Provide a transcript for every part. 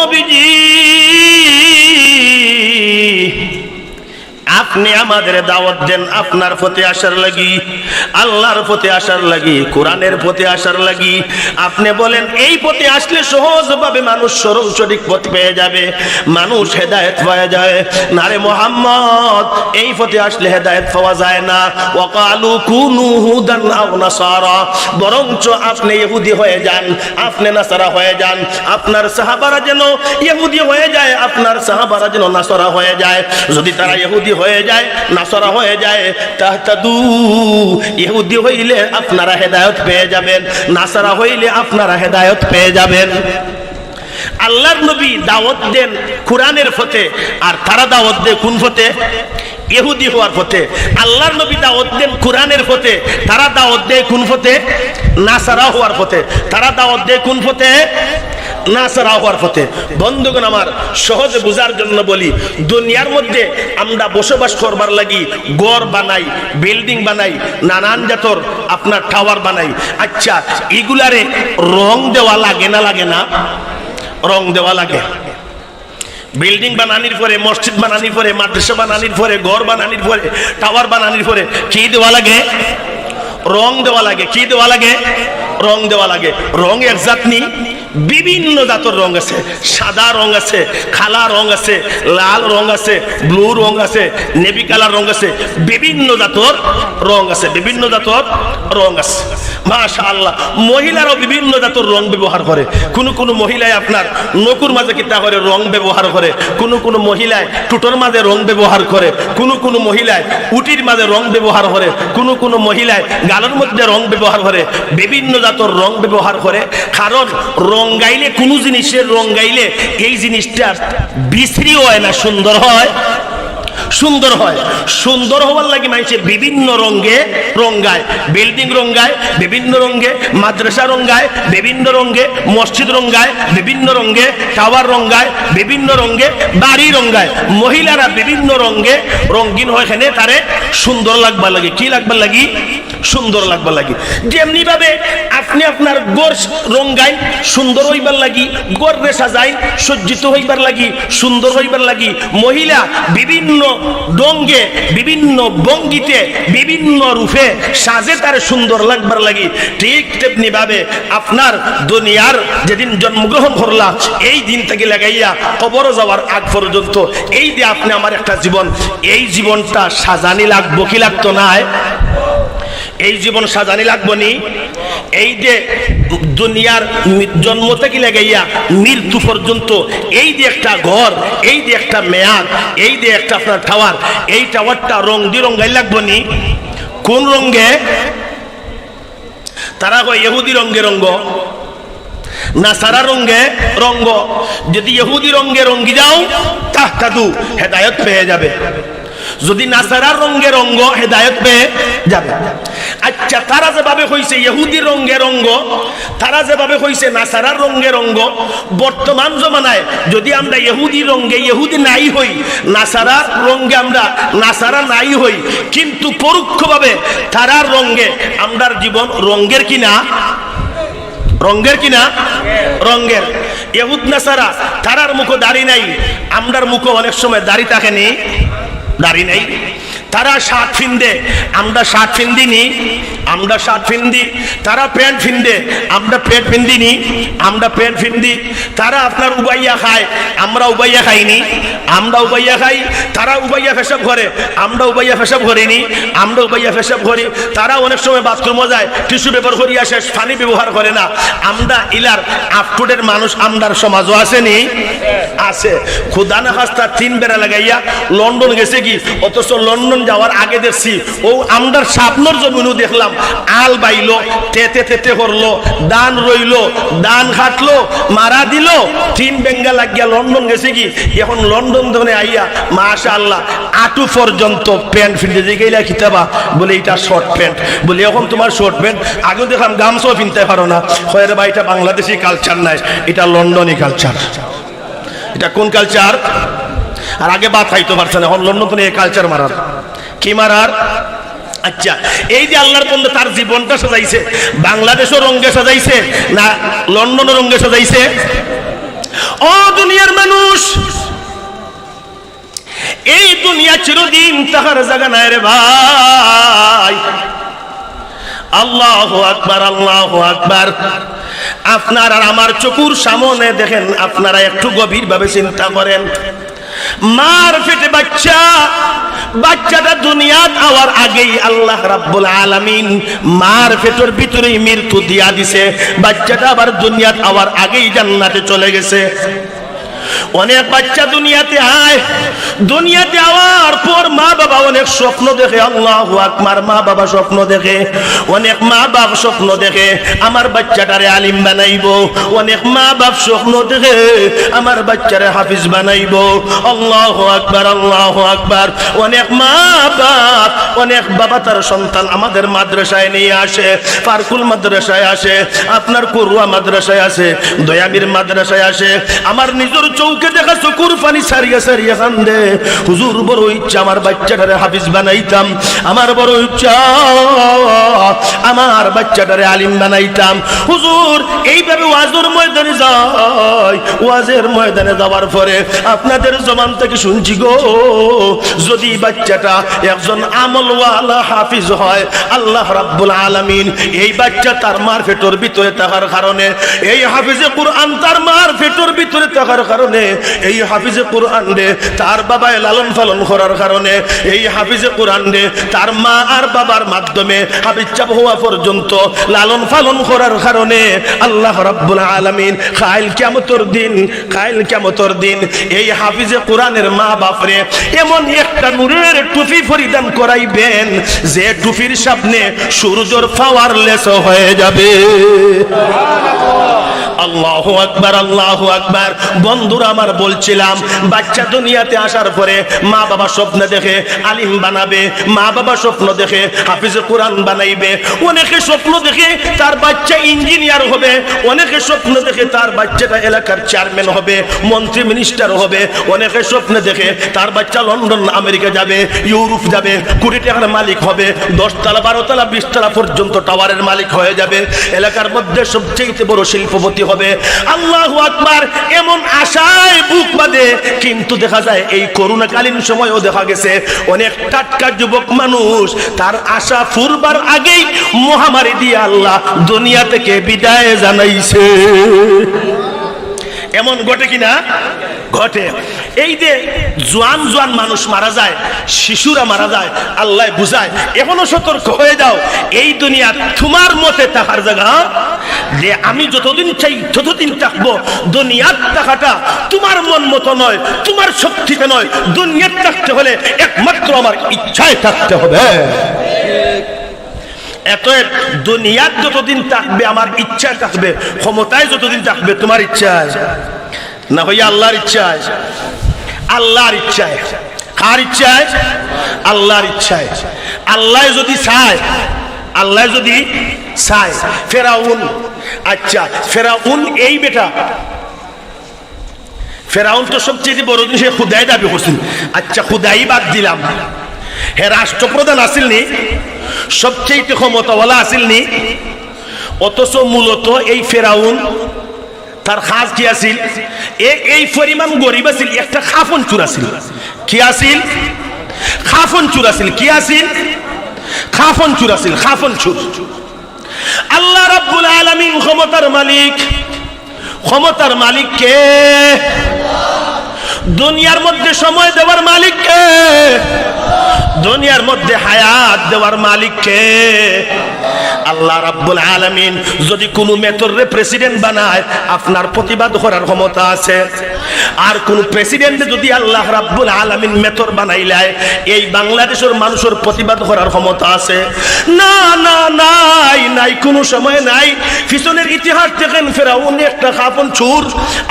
নবীজি আপনি আমাদের দাওয়াত দেন আপনার প্রতি আসার লাগি। আল্লাহর প্রতি আসার লাগি, কোরআনের প্রতি আসার লাগি। আপনি বলেন, এই পথে আসলে সহজভাবে মানুষ সরল সঠিক পথ পেয়ে যাবে। মানুষ হেদায়েত পাওয়া যায়। না রে মোহাম্মদ, এই পথে আসলে হেদায়েত পাওয়া যায় না। ওয়াকালু কুনু হুদান আও নাসারা। বরঞ্চ আপনি ইহুদি হয়ে যান, আপনি নাসারা হয়ে যান। আপনার সাহাবারা যেন ইহুদি হয়ে যায়, আপনার সাহাবারা যেন নাসারা হয়ে যায়। যদি তারা ইহুদি হয়ে যায়, নাসারা হয়ে যায়, তাহতাদু ইহুদি হইলে আপনারা হেদায়ত পেয়ে যাবেন, নাসারা হইলে আপনারা হেদায়ত পেয়ে যাবেন। আল্লাহর নবী দাওয়াত দেন কোরআনের ফতে, আর তারা দাওয়াত দেয় কোন ফতে? ইহুদি হওয়ার ফতে। আল্লাহর নবী দাওয়াত দেন কোরআনের ফতে, তারা দাওয়াত দেয় কোন ফতে? নাসারা হওয়ার ফতে। তারা দাওয়াত দেয় কোন ফতে? নাসারা হওয়ার ফতে বন্ধুগণ, আমার সহজে বোঝার জন্য বলি, দুনিয়ার মধ্যে আমরা বসবাস করবার লাগি, গড় বানাই বিল্ডিং বানাই, নানান জাতর আপনার টাওয়ার বানাই। আচ্ছা এগুলারে রং দেওয়া লাগে না লাগে না? রং দেওয়া লাগে। বিল্ডিং বানানির পরে, মসজিদ বানানির পরে, মাদ্রাসা বানানির পরে ঘর বানানির পরে টাওয়ার বানানির পরে, কি দেওয়া লাগে? রং দেওয়া লাগে। কি দেওয়া লাগে? রং দেওয়া লাগে। রং এক জাতনি। বিভিন্ন জাতের রং আছে। সাদা রং আছে খালা রং আছে, লাল রং আছে, ব্লু রং আছে, নেভি কালার রং আছে, বিভিন্ন জাতর রং আছে, বিভিন্ন জাতর রং আছে। মাশা আল্লাহ মহিলারাও বিভিন্ন জাতর রং ব্যবহার করে। কোনো কোনো মহিলায় আপনার নকুর মাঝে কিতা করে রং ব্যবহার করে, কোনো কোনো মহিলায় টুটোর মাঝে রং ব্যবহার করে, কোনো কোনো মহিলায় উটির মাঝে রং ব্যবহার করে, কোনো কোনো মহিলায় গালের মধ্যে রং ব্যবহার করে, বিভিন্ন জাতর রং ব্যবহার করে। কারণ রং গাইলে কোনো জিনিসের রঙ্গাইলে গাইলে এই জিনিসটা বিশ্রী হয় না সুন্দর হয়। সুন্দর হয়। সুন্দর হওয়ার লাগে মানুষের বিভিন্ন রঙে রঙ্গায় বিল্ডিং রঙ্গায় বিভিন্ন রঙে, মাদ্রাসা রঙ্গায় বিভিন্ন রঙে, মসজিদ রঙ্গায় বিভিন্ন রঙে, টাওয়ার রঙ্গায় বিভিন্ন রঙে, বাড়ি রঙ্গায় মহিলারা বিভিন্ন রঙে রঙিন হয় এখানে, তারে সুন্দর লাগবার লাগে। কি লাগবার লাগি? সুন্দর লাগবার লাগি। যেমনি ভাবে আপনি আপনার গোর রঙ্গাইন সুন্দর হইবার লাগি গোর রে সাজাইন সজ্জিত হইবার লাগি, সুন্দর হইবার লাগি। মহিলা বিভিন্ন ডঙ্গে বিভিন্ন ভঙ্গিতে বিভিন্ন রূপে সাজে তার সুন্দর লাগবার লাগি। ঠিক তেমনি ভাবে আপনার দুনিয়ার যেদিন জন্মগ্রহণ করলা, এই দিন থেকে লাগাইয়া কবর যাওয়ার আগ পর্যন্ত এই যে আপনি আমার একটা জীবন, এই জীবনটা সাজানি লাগবো কি লাগতো না এই জীবন সাজানি লাগবো নি? এই যে দুনিয়ার জন্ম থেকে লাগাইয়া মৃত্যু পর্যন্ত এই যে একটা ঘর, এই যে একটা মেয়াদ, এই যে একটা আপনার টাওয়ার, এই টাওয়ারটা রং দিরঙ্গাই লাগবো নি? কোন রঙ্গে তারা কয় ইহুদি রঙ্গে রঙ্গ না সারা রঙ্গে। রঙ্গ যদি ইহুদি রঙ্গে রঙ্গি যাও, তাহতাদু হেদায়ত পেয়ে যাবে। যদি নাসারার রঙ্গে রঙ্গ হেদায়ত পেয়ে যাবে। আচ্ছা তারা যেভাবে হয়েছে ইহুদি রঙ্গে রঙ্গ তারা যেভাবে হয়েছে নাসারার রঙ্গে রঙ্গ বর্তমান জমানায় যদি আমরা ইহুদি রঙ্গে ইহুদি নাই হই নাসারার রঙ্গে আমরা, নাসারা নাই হই, কিন্তু পরোক্ষভাবে তারার রঙ্গে আমরার জীবন রঙ্গের কিনা? রঙ্গের কিনা? রঙ্গের ইহুদ, নাসারা, তারার মুখো দাড়ি নাই, আমরার মুখো অনেক সময় দাড়ি থাকেনি দাড়ি নাই। তারা শার্ট ফিন্দে, আমরা শার্ট ফিন্দিনি, আমরা শার্ট ফিন্দি, তারা প্যান্ট ফিন্দে, আমরা প্যান্ট ফিন্দিনি, আমরা প্যান্ট ফিন্দি, তারা আপনার উবাইয়া খায়, আমরা উবাইয়া খাইনি, আমরা উবাইয়া খাই, তারা উবাইয়া ফেসব করে আমরা উবাইয়া পেশাব করিনি আমরা উবাইয়া ফেসব করি তারা অনেক সময় বাথরুমও যায়, টিস্যু পেপার করিয়া শেষ, পানি ব্যবহার করে না, আমরা ইলার আপটুডের মানুষ আমরার সমাজও আসেনি, আছে। খুদানা হাস্তা তিন বেড়া লাগাইয়া লন্ডন গেছে কি? অথচ লন্ডন যাওয়ার আগে দেখছি। ও আমরার স্বপ্নর জমিনও দেখলাম। আল বাইলো, তেতে তেতে করল দান রইল, দান খাটলো মারা দিল। তিন বেঙ্গা লাগিয়া লন্ডন গেছে কি? এখন লন্ডন ধরে আইয়া মাশা আল্লাহ আটু পর্যন্ত প্যান্ট ফিনতে গেলা খিতাবা বলে এটা শর্ট প্যান্ট। বলে এখন তোমার শর্ট প্যান্ট, আগেও দেখলাম গামছাও ফিনতে পারো না। হয় ভাই, এটা বাংলাদেশি কালচার নাই, এটা লন্ডনী কালচার এটা কোন কালচার আর আগে বাদ খাইতে পারছে না, এখন লন্ডন এই কালচার মারার। কি মারার? আচ্ছা এই যে আল্লাহর বন্ধু তার জীবনটা সাজাইছে, বাংলাদেশও রঙ্গে সাজাইছে, না লন্ডনও রঙ্গে সাজাইছে? ও দুনিয়ার মানুষ, এই দুনিয়া চিরদিন তাহার জায়গা নাই রে ভাই। আল্লাহ আকবার আল্লাহ আকবার। আপনার আর আমার চকুর সামনে দেখেন, আপনারা একটু গভীর ভাবে চিন্তা করেন। মার ফেটে বাচ্চা। বাচ্চাটা দুনিয়াত আওয়ার আগেই আল্লাহ রাব্বুল আলামিন মার ফেটর ভিতরেই মৃত্যু দিয়া দিছে। বাচ্চাটা আবার দুনিয়াত আওয়ার আগেই জান্নাতে চলে গেছে। অনেক বাচ্চা দুনিয়াতে আয়। দুনিয়াতে আওয়ার পর মা বাবা অনেক স্বপ্ন দেখে, আল্লাহ আকবার মা বাবা স্বপ্ন দেখে, অনেক মা বাপ স্বপ্ন দেখে, আমার বাচ্চাটারে আলিম বানাইবো। অনেক মা বাপ স্বপ্ন দেখে, আমার বাচ্চারে হাফিজ বানাইবো। আল্লাহ আকবার আল্লাহ আকবার। অনেক মা বাপ অনেক বাবা তার সন্তান আমাদের মাদ্রাসায় নিয়ে আসে পারকুল মাদ্রাসায় আসে, আপনার করুয়া মাদ্রাসায় আসে, দয়ামির মাদ্রাসায় আসে, আমার নিজের চৌকে দেখা চকুর পানি সারিয়া সারিয়া কান্দে। হুজুর, বড় ইচ্ছা, আমার বাচ্চাটারে হাফিজ বানাইতাম। আমার বড় ইচ্ছা, আমার বাচ্চাটারে আলিম বানাইতাম। হুজুর এইভাবে ওয়াজের ময়দানে যাই। ওয়াজের ময়দানে যাওয়ার পরে আপনাদের জমান থেকে শুনছি গো, যদি বাচ্চাটা একজন আমলওয়ালা হাফিজ হয়, আল্লাহ রাব্বুল আলামিন এই বাচ্চা তার মার ফেটোর ভিতরে থাকার কারণে, এই হাফিজে কোরআন তার মার ফেটোর ভিতরে থাকার কারণে, এই হাফিজে কোরআন রে তার বাবায় লালন পালন করার কারণে, এই হাফিজে কোরআন রে তার মা আর বাবার মাধ্যমে হাফিজ চাপ হওয়া পর্যন্ত লালন পালন করার কারণে আল্লাহ রাব্বুল আলামিন। খাইল কিয়ামতর দিন খাইল কিয়ামতর দিন, এই হাফিজে কোরআনের মা বাপরে এমন একটা নূরের টুপি পরিধান করাইবেন, যে টুপির সামনে সূর্যর পাওয়ারলেস হয়ে যাবে। আল্লাহ আকবার আল্লাহ আকবার। বন্ধুরা আমার বলছিলাম, বাচ্চা দুনিয়াতে আসার পরে মা বাবা স্বপ্ন দেখে আলিম বানাবে, মা বাবা স্বপ্ন দেখে হাফিজে কোরআন বানাইবে, অনেকে স্বপ্ন দেখে তার বাচ্চা ইঞ্জিনিয়ার হবে অনেকে স্বপ্ন দেখে তার বাচ্চাটা এলাকার চেয়ারম্যান হবে, মন্ত্রী মিনিস্টার হবে। অনেকে স্বপ্ন দেখে তার বাচ্চা লন্ডন, আমেরিকা যাবে, ইউরোপ যাবে কোটি টাকার মালিক হবে, দশতলা, বারোতলা, বিশতলা পর্যন্ত টাওয়ারের মালিক হয়ে যাবে। এলাকার মধ্যে সবচেয়ে বড় শিল্পপতি হবে। আল্লাহ আকবার, এমন আশায় বুক বাঁধে, কিন্তু দেখা যায় এই করোনাকালীন সময়ও দেখা গেছে। অনেক টাটকা যুবক মানুষ, তার আশা ফুরবার আগেই মহামারী দিয়ে আল্লাহ দুনিয়া থেকে বিদায় জানাইছে। এমন ঘটে কিনা? ঘটে। এই যে জোয়ান জোয়ান মানুষ মারা যায়, শিশুরা মারা যায়, আল্লাহ বুঝায়, এখনও সতর্ক হয়ে যাও। এই দুনিয়া তোমার মতে থাকার জায়গা। যে আমি যতদিন চাই, ততদিন থাকব। দুনিয়ার টাকাটা তোমার মন মতো নয়, তোমার শক্তিতে নয়। দুনিয়ার থাকতে হলে একমাত্র আমার ইচ্ছায় থাকতে হবে। এত দুনিয়ার যতদিন থাকবে, আমার ইচ্ছায় থাকবে, ক্ষমতায় যতদিন থাকবে, তোমার ইচ্ছায়। না হইয়া আল্লাহর ইচ্ছায়। আল্লাহর ইচ্ছায়। কার ইচ্ছায়? আল্লাহর ইচ্ছায়। আল্লাহ যদি চায়, আল্লাহ যদি চায়, ফেরাউন আচ্ছা ফেরাউন এই বেটা, ফেরাউন তো সবচেয়ে বড় জিনিস খুদাই দাবি করছেন আচ্ছা খুদাই বাদ দিলাম। হে রাষ্ট্রপ্রধান আসিলনি সবচেয়ে ক্ষমতাওয়ালা আসিলনি, অথচ মূলত এই ফেরাউন, তার খাস কি আছিল এই পরিমাণ গরিব আছিল একটা খাফন চুর আছিল কি আছিল খাফন চুর আছিল কি আছিল খাফন চুর আছিল খাফন চুর। আল্লাহ রাব্বুল আলামিন ক্ষমতার মালিক ক্ষমতার মালিক কে? দুনিয়ার মধ্যে সময় দেওয়ার মালিককে দুনিয়ার মধ্যে হায়াত দেওয়ার মালিক কে আল্লাহ রাব্বুল আলামিন যদি কোন মেথরে প্রেসিডেন্ট বানায়, আপনার প্রতিবাদ করার ক্ষমতা আছে। আর কোন প্রেসিডেন্ট যদি আল্লাহ রাব্বুল আলামিন মেথর বানাইলায় এই বাংলাদেশের মানুষের প্রতিবাদ করার ক্ষমতা আছে। না না, নাই নাই, কোনো সময় নাই। পিছনের ইতিহাস দেখেন, ফেরাউন একটা খাফন চুর।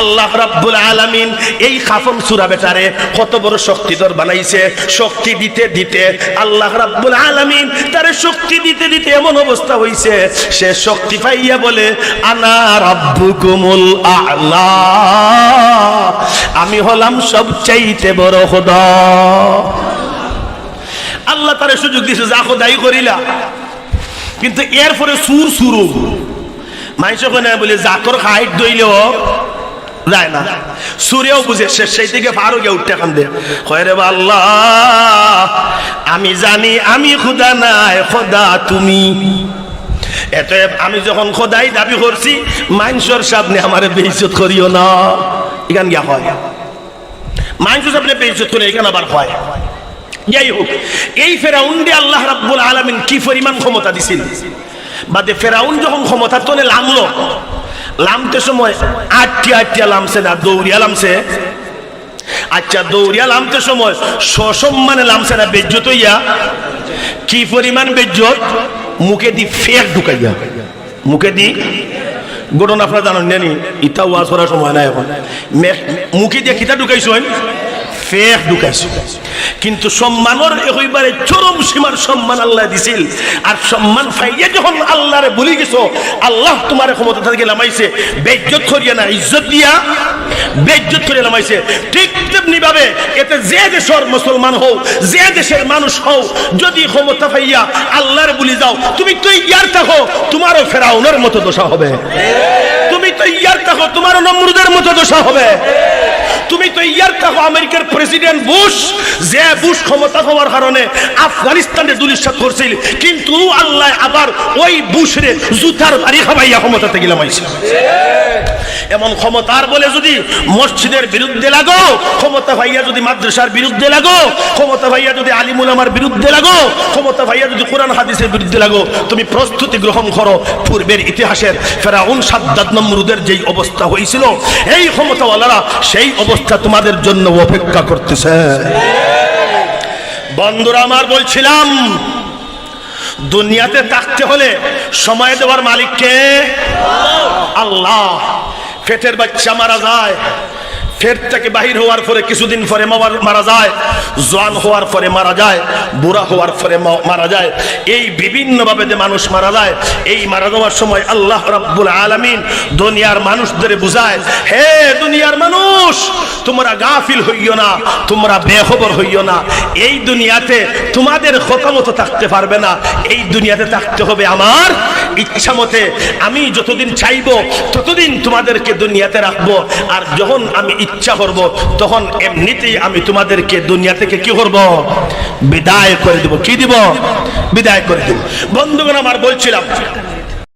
আল্লাহ রাব্বুল আলামিন এই খাফন চুরা বেটারে কত বড় শক্তিধর বানাইছে। শক্তি দিতে দিতে আল্লাহ রাব্বুল আলামিন তারে শক্তি দিতে দিতে এমন অবস্থা হইছে, সে শক্তি পাইয়া বলে, আনা রাব্বুকুমুল আ'লা। আমি হলাম সবচাইতে বড় খোদা। আল্লাহ তারে সুযোগ দিছে যা খোদাই করিলা। কিন্তু এরপরে সুর সুরু মানুষ ওখানে বলে, জাকর হাইট দইলেও যায় না। সুরেও বুঝে, সে সেই থেকে ফারো গিয়ে উঠতে খান দে কয় রে বা আল্লাহ আমি জানি আমি খুদা নাই, খোদা তুমি। এত আমি যখন খোদাই দাবি করছি মাইনসর সামনে আমার বেইজত করিও না। এখান গিয়া হয়। মাইনসর সামনে বেইজত করে এখানে আবার হয়। যাই হোক, এই ফেরাউন দিয়ে আল্লাহ রাব্বুল আলামিন কি পরিমাণ ক্ষমতা দিছিল বাদে ফেরাউন যখন ক্ষমতা তোলে লামলো, লামতে সময় আটটি আটটিয়া লামছে না, দৌড়িয়া লামছে। আচ্ছা দৌড়িয়া লামতে সময় সসম্মানে লামছে না বেজ্জত হইয়া। কি পরিমাণ বেজ্জত মুখে দি ফেক ঢুকাইয়া মুখে দি ঘটনা আপনারা জানেন, নেনি ইটা ওয়াজ করার সময় নাই এখন। মুখে দিয়ে কিতা ঢুকাইছো ফেক ঢুকাইছো। কিন্তু সম্মানের একেবারে চরম সীমার সম্মান আল্লাহ দিছিল। আর সম্মান পাইয়া যখন আল্লাহরে বলি গেছো, আল্লাহ তোমার ক্ষমতা থেকে নামাইছে, বেজ্জত করিয়া না, ইজ্জত দিয়া। বেজ্জত করে নামাইছে। ঠিক তেমনি ভাবে এতে যে দেশের মুসলমান হও, যে দেশের মানুষ হও, যদি ক্ষমতা পাইয়া আল্লাহর বলি যাও, তুমি তো ইয়ার থাকো, তোমারও ফেরাউনের মতো দশা হবে। তুমি তো ইয়ার থাকো, তোমারও নমরুদের মতো দশা হবে। তুমি তো ইয়ার থাকো আমেরিকার প্রেসিডেন্ট বুশ, যে বুশ ক্ষমতা হওয়ার কারণে আফগানিস্তানে দুলিশাত করছিল, কিন্তু আল্লাহ আবার ওই বুশরে জুতার বাড়ি খাবাইয়া ক্ষমতাতে গেলাম আইসা এমন ক্ষমতার বলে যদি মসজিদের বিরুদ্ধে লাগো, ক্ষমতা ভাইয়া যদি মাদ্রাসার বিরুদ্ধে লাগো, ক্ষমতা ভাইয়া যদি আলিমুল আমার বিরুদ্ধে লাগো, ক্ষমতা ভাইয়া যদি কোরআন হাদিসের বিরুদ্ধে লাগো, তুমি প্রস্তুতি গ্রহণ করো পূর্বের ইতিহাসের ফেরাউন সাদ্দাত নমরুদের যেই অবস্থা হয়েছিল, এই ক্ষমতাওয়ালারা সেই অবস্থা তোমাদের জন্য অপেক্ষা করতেছে। বন্ধুরা, আমার বলছিলাম, দুনিয়াতে থাকতে হলে সময় দেওয়ার মালিককে আল্লাহ। পেটের বাচ্চা মারা যায়। ফেট থেকে বাহির হওয়ার পরে কিছুদিন পরে মারা- মারা যায়, জোয়ান হওয়ার পরে মারা যায়, বুড়া হওয়ার পরে মারা যায়। এই বিভিন্নভাবে যে মানুষ মারা যায়, এই মারা যাওয়ার সময় আল্লাহ রাব্বুল আলামিন দুনিয়ার মানুষদের বুঝায়, হে দুনিয়ার মানুষ, তোমরা গাফিল হইও না, তোমরা বেখবর হইও না। এই দুনিয়াতে তোমাদের ক্ষমতা থাকতে পারবে না। এই দুনিয়াতে থাকতে হবে আমার ইচ্ছা মতে। আমি যতদিন চাইব, ততদিন তোমাদেরকে দুনিয়াতে রাখব। আর যখন আমি ইচ্ছা করব, তখন এমনিতেই আমি তোমাদেরকে দুনিয়া থেকে কি করব? বিদায় করে দিব। কি দিব? বিদায় করে দিব। বন্ধুগণ, আমার বলছিলাম